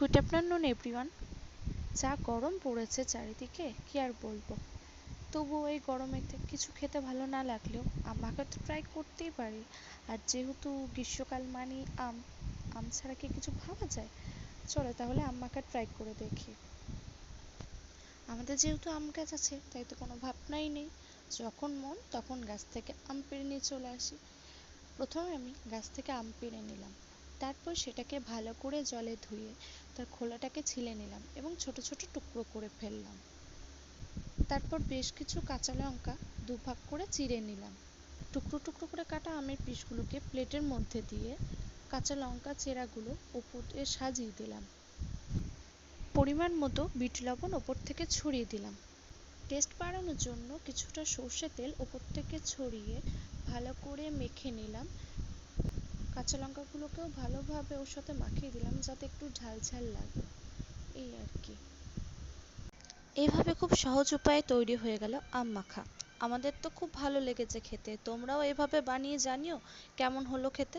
Good afternoon everyone যা গরম পড়েছে চারিদিকে, কি আর বলব? তবুও এই গরমে কিছু খেতে ভালো না লাগলেও আমাকে তো ট্রাই করতেই পারি। আর যেহেতু গ্রীষ্মকাল মানেই আম আম ছাড়া কি কিছু ভাবা যায়? চলো তাহলে আম মাখা ট্রাই করে দেখি। আমাদের যেহেতু আম গাছ আছে, তাই তো কোনো ভাবনাই নেই। যখন মন, তখন গাছ থেকে আম পেড়ে নিয়ে চলে আসি। প্রথমে আমি গাছ থেকে আম পেড়ে নিলাম। তারপর সেটাকে ভালো করে জলে ধুয়ে তার খোলাটাকে ছিলে নিলাম এবং ছোট ছোট টুকরো করে ফেললাম। তারপর বেশ কিছু কাঁচা লঙ্কা দুভাগ করে চিড়ে নিলাম। টুকরো টুকরো করে কাটা আমের পিসগুলোকে প্লেটের মধ্যে দিয়ে কাঁচা লঙ্কা চেরাগুলো দিয়ে সাজিয়ে দিলাম। পরিমাণ মতো বিট লবণ ওপর থেকে ছড়িয়ে দিলাম। টেস্ট বাড়ানোর জন্য কিছুটা সর্ষে তেল ওপর থেকে ছড়িয়ে ভালো করে মেখে নিলাম কাঁচা লঙ্কাগুলোকেও ভালোভাবে ওর সাথে মাখিয়ে দিলাম যাতে একটু ঝাল ঝাল লাগে। এই আর কি। এইভাবে খুব সহজ উপায়ে তৈরি হয়ে গেল আম মাখা। আমাদের তো খুব ভালো লেগেছে খেতে। তোমরাও এভাবে বানিয়ে জানিও কেমন হলো খেতে।